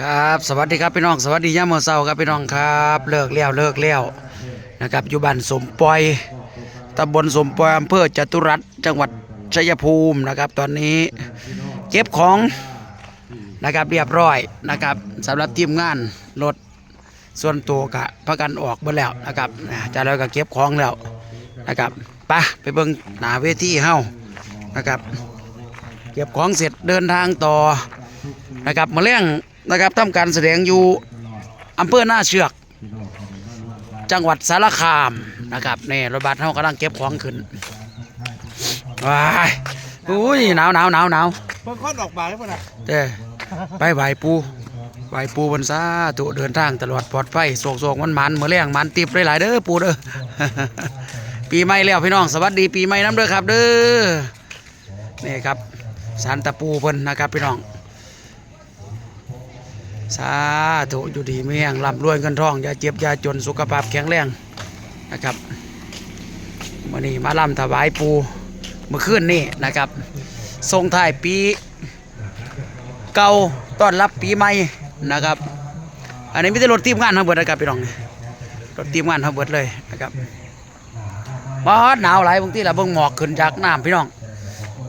ครับสวัสดีครับพี่น้องสวัสดีย่าเมื่อเช้าครับพี่น้องครับ เลิกแล้วเลิกแล้วนะครับอยู่บ้านสมปอยตำบลสมปอยอำเภอจตุรัสจังหวัดชัยภูมินะครับ ตอนนี้เก็บของนะครับเรียบร้อยนะครับสำหรับทีมงานรถส่วนตัวกะประกันออกเบิดแล้วนะครับจากแล้วก็เก็บของแล้วนะครับไปไปเบิ่งหนาเวทีเฮานะครับ เก็บของเสร็จเดินทางต่อนะครับมาเลี้ยง นะครับทำการแสดงอยู่อำเภอหน้าเชือก จังหวัดสารคามนะครับนี่รถบัสเขากำลังเก็บของขึ้นว้ายอุ้ยหนาวหนาวหนาวหนาวเพิ่งคลอดออกมาแล้วป่ะนะเด้ไปไหวปูไหวปูบนซาตุเดินทางตลอดปลอดภัยโศกโศกมันมันๆมือเลี้ยงมันติบหลายๆเด้อปูเด้อปีใหม่แล้วพี่น้องสวัสดีปีใหม่น้ำเด้อครับ เด้อนี่ครับสารตะปูเพิ่นนะครับพี่น้อง สาธุอยู่ดีไม่แห้งร่ำรวยเงินทองอย่าเจ็บอย่าจนสุขภาพแข็งแรงนะครับมื่อนี้มาล่ำถวายปูเมื่อคืนนี่นะครับส่งท้ายปีเก่าต้อนรับปีใหม่นะครับ อันนี้ไม่ได้รถทีมงานทั้งเบิดนะครับพี่น้องรถทีมงานทั้งเบิดเลยนะครับมาฮอดหนาวหลายบางทีละเบิ่งหมอกขึ้นจากน้ำพี่น้อง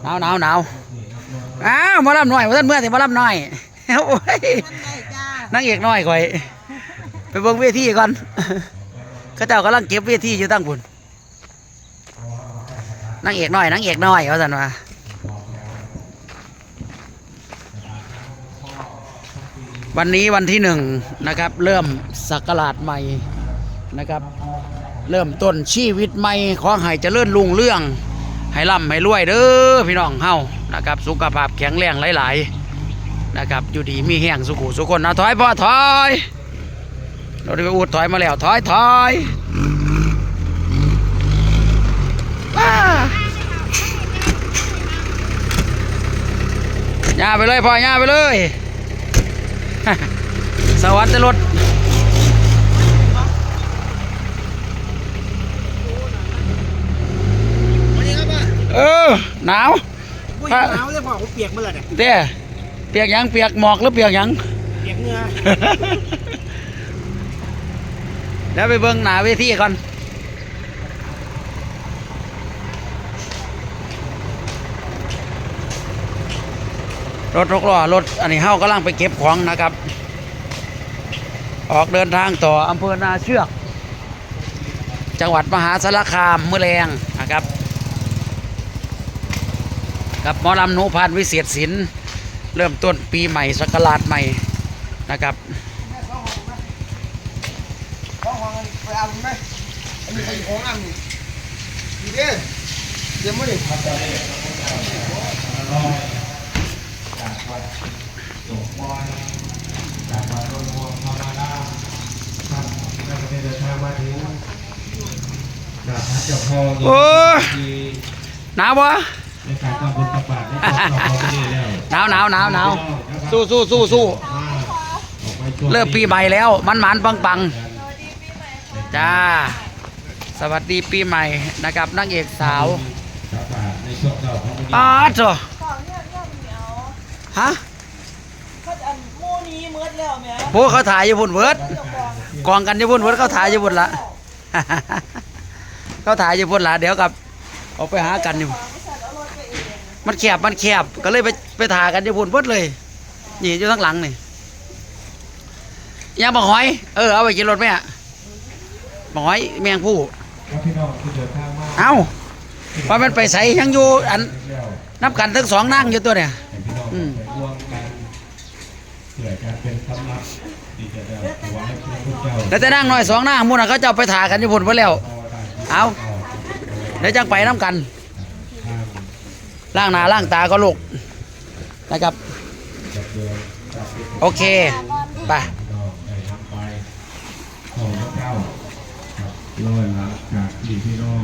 หนาวหนาวหนาวอ้าวมาล่ำหน่อยมาท่านเมื่อสิมาล่ำหน่อย โอ้ยนางเอกน้อยก่อย ไปเบิ่งเวทีก่อนเขาเจ้ากำลังเก็บเวทีอยู่ตั้งพุ่นนางเอกน้อยนางเอกน้อยเขาสันว่าวันนี้วันที่หนึ่งนะครับ เริ่มสักราชใหม่นะครับ เริ่มต้นชีวิตใหม่ขอให้เจริญรุ่งเรื่อง ให้ร่ำให้รวยเด้อพี่น้องเฮานะครับ สุขภาพแข็งแรงหลาย ๆ นะครับ อยู่ดีมีแห้งสุขุสุคนนะถอยพ่อถอย เราได้ไปอูดถอยมาแล้วถอยถอยว้าย่าไปเลยพ่อย่าไปเลย สวัสดีรถวันนี้ครับป่ะเออหนาวผู้หญิงหนาวเลยพ่อผมเปียกเมื่อไหร่เนี่ยเต้เปียกหยังเปียกหมอกหรือเปียกหยัง เปียกเหงื่อแล้วไปเบิ่งหนาเวทีก่อน รถรกล้อรถอันนี้เฮากำลังไปเก็บของนะครับ ออกเดินทางต่ออำเภอนาเชือก จังหวัดมหาสารคามเมื่อแรงนะครับ กับหมอลำหนุพันธ์วิเศษศิลป์ เริ่มต้นปีใหม่สกราชใหม่นะครับห้องห้าบไหมอันนี้ใครของอ่างนี่ดีเด้เดี๋ยวไม่ได้เจ้าพ่อโอ้หนาวปะในการทำบุญตักบาตรได้ขอบคุณนี่แล้วห นาวหนาวหนาวหนาวสู้สู้สู้สู้เริ่มปีใหม่แล้ว มันหมันปังปังจ้า สวัสดีปีใหม่นะครับนางเอกสาวตักบาตรในช่วงเช้าของวันนี้อ้าจ้ะข่าวฮะพวกเขาถ่ายยู่พุ่นเวิร์ดกองกันยู่พุ่นเวิร์ดเขาถ่ายยู่พุ่นละเขาถ่ายยู่พุ่นละเดี๋ยวกับออกไปหากันอยู่ มันแคบมันแคบก็เลยไปไปถ่ายกันอยู่พุ่นเวิร์ดเลยนี่อยู่ข้างหลังนี่ยังบักหอย เออเอาไปกินรถไหมอะบักหอยแมงผู้ครับพี่น้องที่เดินทางมาเอ้าว่ามันไปใส่ยังอยู่อันแล้วนับกันทั้งสองนั่งอยู่ตัวเนี่ยให้พี่น้องอืมไปร่วมกันเพื่อการเป็นสำรับที่จะได้ถวายพระพุทธเจ้าแล้วแต่นั่งหน่อยสองนั่งหมุ่นน่ะเขาจะเอาไปถ่ายกันอยู่พุ่นไปแล้ว เอาเดี๋ยวจังไปน้ำกัน ล่างหน้าล่างตาก็ลูกนะครับ โอเคไปของพระเจ้าครับร้อยหลังจากที่พี่น้อง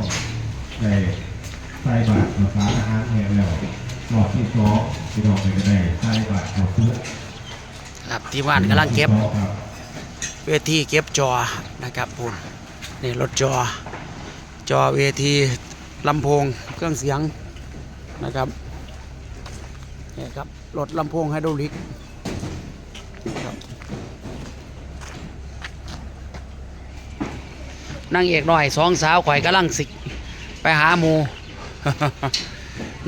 ได้ใส่บาตรกับฟ้าทหารแห่งแล้วรอบที่สองพี่น้องก็ได้ใส่บาตรกับเพื่อครับทีมงานกำลังเก็บเวทีเก็บจอนะครับพุ่นนี่รถจอ จอเวทีลำโพงเครื่องเสียง นะครับนี่ครับรถลำโพงไฮดรอลิกนั่งเอกหน่อยสองสาวข่อยกำลังสิไปหาหมู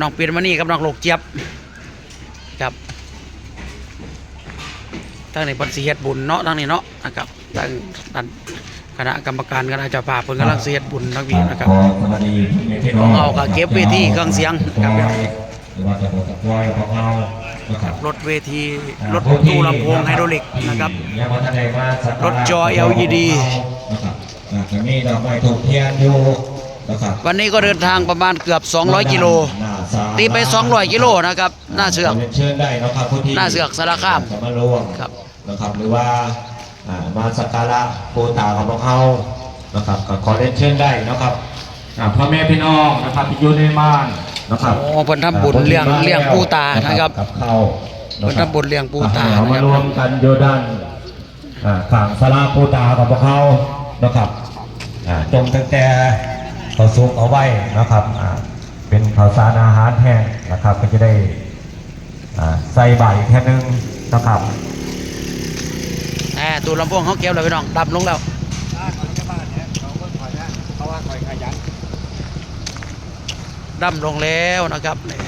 น้องเปียนมานี่กับน้องหลกเจี๊ยบครับตั้งในบันสีเฮ็ดบุญเนาะตั้งนี้เนาะนะครับตั้งนั้น คณะกรรมการคณะเจ้าภาพเพิ่นกำลังสิเฮ็ดบุญนักวีนะครับขอสวัสดีพี่น้องเอาก็เก็บเวทีเครื่องเสียงครับหรือว่าจะบอกกับวอยของเรานะครับรถเวทีรถตู้ลำโพงไฮดรอลิกนะครับยังบ่ทันได้มาสักการะรถจอ LED นะครับอ่าจะมีดอกไม้ถูกเทียนอยู่นะครับวันนี้ก็เดินทางประมาณเกือบ 200 กิโลหน้าศาลตีไป 200 กิโลนะครับ หน้าเสือกรียนเชิญได้นะครับผู้ที่หน้าเสือกสารคามจะมาร่วมครับนะครับหรือว่าอ่า มาสักการะปูตาของพวกเขานะครับก็ขอเรียนเชิญได้นะครับอ่าพ่อแม่พี่น้องนะครับที่อยู่ในบ้านนะครับโอ้เพิ่นทำบุญเลี้ยงเลี้ยงปู่ตานะครับกับข้าวเพิ่นทำบุญเลี้ยงปู่ตาเอานะมาครับรวมกันโยดันอ่าฝั่งสลาปูตาของพวกเขานะครับอ่าจงตั้งแต่เขาซุกเอาไว้นะครับอ่าเป็นข้าวสารอาหารแห้งนะครับก็จะได้อ่าใส่ใบแค่นึงนะครับ แหมตู้ลำโพงเขาเก็บแล้วพี่น้องดับลงแล้วบ้านของชาวบ้านเนี่ยเขาก็ถอยนะเพราะว่าถอยขยันดับลงแล้วนะครับนี่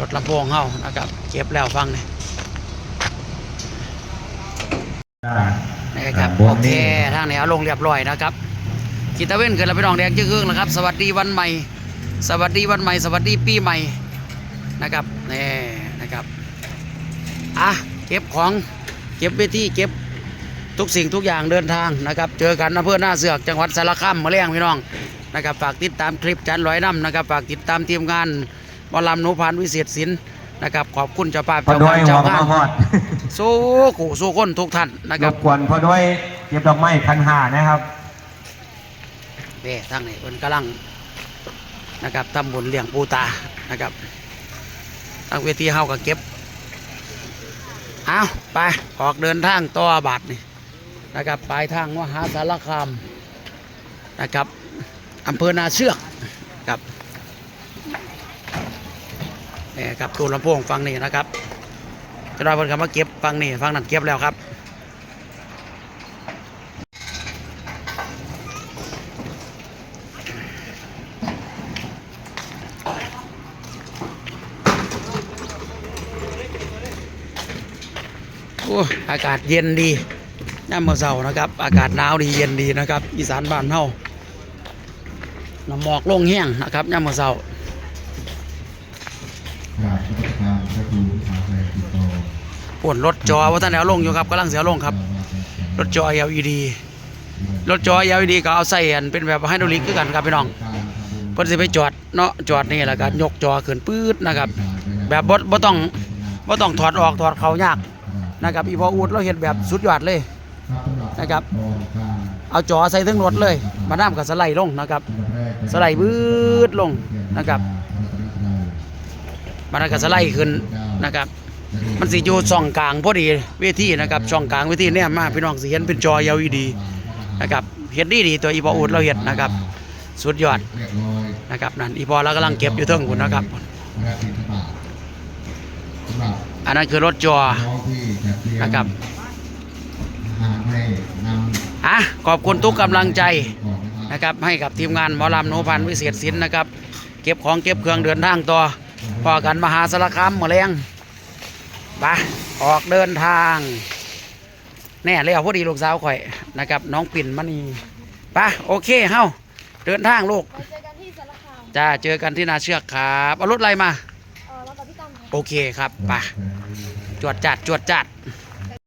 รถลำโพงเฮานะครับ เก็บแล้วฟังนี่นี่ครับโอเคทางนี้เอาลงเรียบร้อยนะครับกิตาเว้นเกิดแล้วพี่น้องแดงจื้อครึ่งนะครับ สวัสดีวันใหม่ สวัสดีวันใหม่ สวัสดีปีใหม่นะครับนี่นะครับอะเก็บของ เก็บเวทีเก็บทุกสิ่งทุกอย่างเดินทางนะครับเจอกันอำเภอหน้าเสือกจังหวัดสารคามมาเลี้ยงพี่น้องนะครับฝากติดตามคลิปจันร้อยน้ำนะครับฝากติดตามทีมงานบอลลำหนุพันธ์วิเศษศิลป์นะครับขอบคุณเจ้าภาพพอเจ้าด้วงายนหัเจ้าวงานมาฮอดสู้ขู่สู้คนทุกท่านนะครรับบกวนพอด้วยเก็บดอกไม้พันหานะครับเด้ทางนี้เพิ่นกำลังนะครับทำบุญเลี้ยงปูตานะครับทางเวทีเฮาก็เก็บ เอาไปออกเดินทางต่อบาทนี่นะครับปลายทางมหาสารคามนะครับอำเภอนาเชือกครับนี่ครับตูนลำโพงฟังนี่นะครับจะได้เพิ่นคำว่าเก็บฟังนี่ฟังนั่นเก็บแล้วครับ โอ้อากาศเย็นดีย่ามเมื่อเช้านะครับ อากาศหนาวดีเย็นดีนะครับ อีสานบ้านเฮาน้ำหมอกลงแห้งนะครับย่ามเมื่อเช้ากราบพระทานพรางแรงติดต่อปวนรถจอว่าท่านแนวลงอยู่ครับกำลังเสียลงครับ รถจอ LED รถจอ LED ก็เอาใส่อันเป็นแบบไฮดรอลิกคือกันครับพี่น้องเพิ่นสิไปจอดเนาะจอดนี่แหละครับยกจอขึ้นปื๊ดนะครับ แบบบ่บ่ต้องบ่ต้องถอดออกถอดเขายาก นะครับอีพออูดเราเห็นแบบสุดยอดเลยนะครับ เอาจอใส่ถึงรถเลย มาน้ำกับสไลด์ลงนะครับ สไลด์บืดลงนะครับมาแล้วก็สไลด์ขึ้นนะครับ มันสิอยู่ช่องกลางพอดีเวทีนะครับช่องกลางเวทีเนี่ยมาพี่น้องสิเห็นเป็นจอ LED นะครับเห็นดีดีตัวอีพออูดเราเห็นนะครับ สุดยอดเรียบร้อยนะครับนั่นอีพอเรากำลังเก็บอยู่เทิงคุณนะครับแรกบิณฑบาตสำหรับอันนั้นคือรถจอ น้องที่จะเตรียมนะครับอาหารให้นำอะขอบคุณทุกกำลังใจก่อนนะครับนะครับ ให้กับทีมงานหมอลำโนพันธ์วิเศษศิลป์นะครับ เก็บของเก็บเครื่องเดินทางต่อพอกันมหาสารคามมาแรงไปออกเดินทางแน่เลยเอาพอดีลูกสาวข่อยนะครับ น้องปิ่นมณีไปโอเคเฮ้าเดินทางลูกไว้เจอกันที่สารคามจ้าเจอกันที่นาเชือกครับเอารถอะไรมาเออแล้วกับพี่ตั้มครับโอเคครับไปจวดจัดจวดจัดค